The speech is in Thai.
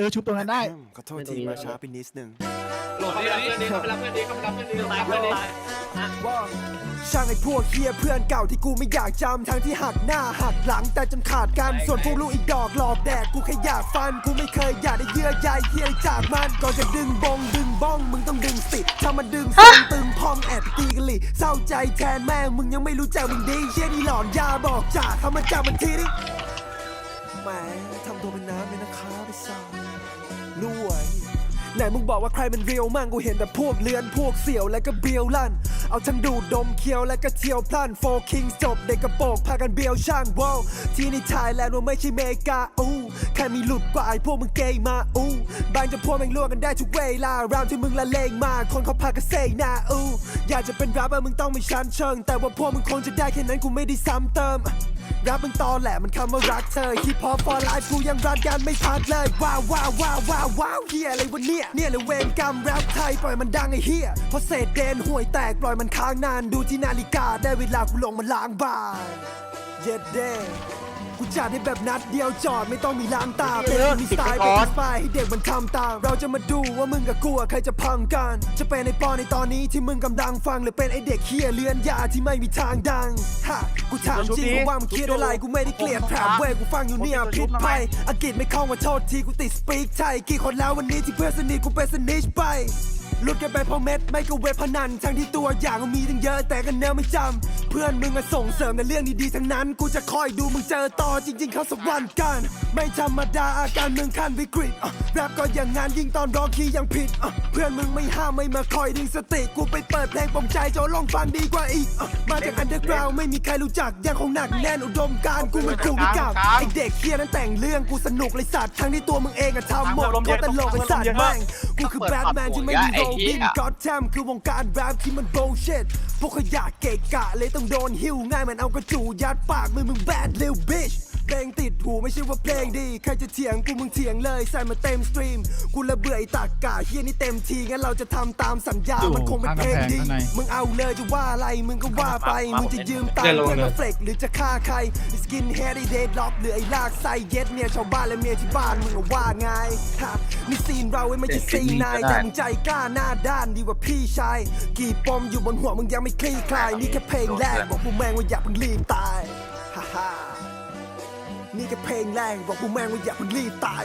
เออชุบตรงนั้นได้อืมขอโทษทีมาช้าไปนิดนึงโหลดนี่นี่เขาไปรับเพื่อนนี้เขาไปรับเพื่อนนี้ตายเพื่อนนี้ว่าช่างไอ้พวกเฮียเพื่อนเก่าที่กูไม่อยากจำทั้งที่หักหน้าหักหลังแต่จนขาดกันส่วนพวกลูกอีกดอกหลอกแดกกูแค่อยากฟันกูไม่เคยอยากได้เยื่อใยเฮียจากมันก่อนจะดึงบงดึงบ้องมึงต้องดึงสิถ้ามันดึงซึงตึงพองแอบตีกันหลิเศร้าใจแทนแม่มึงยังไม่รู้จักมึงดีเฮียนี่หลอนยาบอกจ่าทำมันจับมันทีดิ แหมทำตัวเป็นน้ำเลยนะคะไปสั่งรวยไหนมึงบอกว่าใครมันเรียวมั่งกูเห็นแต่พวกเลือนพวกเสี่ยวและก็เบียวลั่น เอาทั้งดูดดมเคี้ยวและก็เที่ยวพลันโฟคิงจบเด็กกระโปงพากันเบียวช่างว้าวที่นี่ไทยแลนด์ว่าไม่ใช่เมกาอู้แค่มีหลุดกว่าไอ้พวกมึงเกยมาอู้บางจะพวกม่งล่วงกันได้ทุกเวลาราวที่มึงละเลงมาคนเขาพากันเซหน้าอู้อยากจะเป็นรับเบอร์มึงต้องไม่ชั้นเชิง แต่ว่าพวกมึงคงจะได้แค่นั้นกูไม่ได้ซ้ำเติม รับมึงตอแหละมันคำว่ารักเธอฮิปฮอปฟอร์ไลฟ์กูยังรักกันไม่พักเลยว้าวว้าวว้าวว้าวว้าวเฮียอะไรวะเนี่ยเนี่ยเลยเวรกรรมแรปไทยปล่อยมันดังไอ้เฮียพอเศษเดนห่วยแตกปล่อยมันค้างนานดูที่นาฬิกาได้เวลากูลงมาล้างบางเย็ดเด้ กูจัดให้แบบนัดเดียวจอดไม่ต้องมีล้างตาเป็นมีสไตล์เป็นสไตล์ให้เด็กมันทำตามเราจะมาดูว่ามึงกับกูอะใครจะพังกัน จะเป็นไอ้ปอนในตอนนี้ที่มึงกำลังฟังหรือเป็นไอ้เด็กเฮียเลือนยาที่ไม่มีทางดังฮะกูถามจริงว่ามึงคิดอะไรกูไม่ได้เกลียดแผบเว้ยกูฟังอยู่เนี่ยผิดไปอังกฤษไม่เข้ามาโทษทีกูติดสปีกไทยกี่คนแล้ววันนี้ที่เพื่อนสนิทกูเป็นสนิชไปหลุดกันไปเพราะเม็ดไม่ก็เว็บพนันทั้งที่ตัวอย่างมันมีตั้งเยอะแต่กันเนื้อไม่จำ เพื่อนมึงอะส่งเสริมแต่เรื่องดีๆทั้งนั้น กูจะคอยดูมึงเจอต่อจริง ๆ เขาสักวันกัน ไม่ธรรมดาอาการมึงขั้นวิกฤตอะแรปก็อย่างงานยิ่งตอนร้องคีย์ยังผิดอะเพื่อนมึงไม่ห้ามไม่มาคอยดึงสติกูไปเปิดเพลงปลงใจจนลองฟังดีกว่าอีกอะมาจากอันเดอร์กราวไม่มีใครรู้จักยังคงหนักแน่นอุดมการณ์กูมันกูไม่กลับ ไอเด็กเคียนั้นแต่งเรื่องกูสนุกเลยสัตว์ทั้งที่ตัวมึงเองอะทำหมดก็ตลกไอสัตว์แม่งกูคือแบทแมนที่ไม่มีโรบินก็อดแทมคือวงการแรปที่มันโบเชตพวกขยะเกะกะเลยต้องโดนหิวง่ายมันเอากระจูยัดปากมือมึงแบดเร็วบิช เพลงติดหูไม่ใช่ว่าเพลงดี ใครจะเถียงกูมึงเถียงเลยใส่มาเต็มสตรีม กูระเบื่อไอ้ตากกะเฮียนี่เต็มทีงั้นเราจะทำตามสัญญา มันคงเป็นเพลงดี มึงเอาเลยจะว่าอะไรมึงก็ว่าไป มึงจะยืมตังค์เพื่อนมาเฟลกหรือจะฆ่าใครสกินเฮดไอเดดล็อกหรือไอ้ลากไส้เย็ดเมียชาวบ้านและเมียที่บ้านมึงก็ว่าไงฮะนี่ซีนเราไว้ไม่ใช่ซีนนายแต่มึงใจกล้าหน้าด้านดีกว่าพี่ชาย กี่ปมอยู่บนหัวมึงยังไม่คลี่คลายนี่แค่เพลงแรกบอกพวกแม่งว่าอย่าเพิ่งรีบตายฮ่าฮ่า นี่แค่เพลงแรงบอกกูแม่งว่าอย่าเพิ่งรีบตาย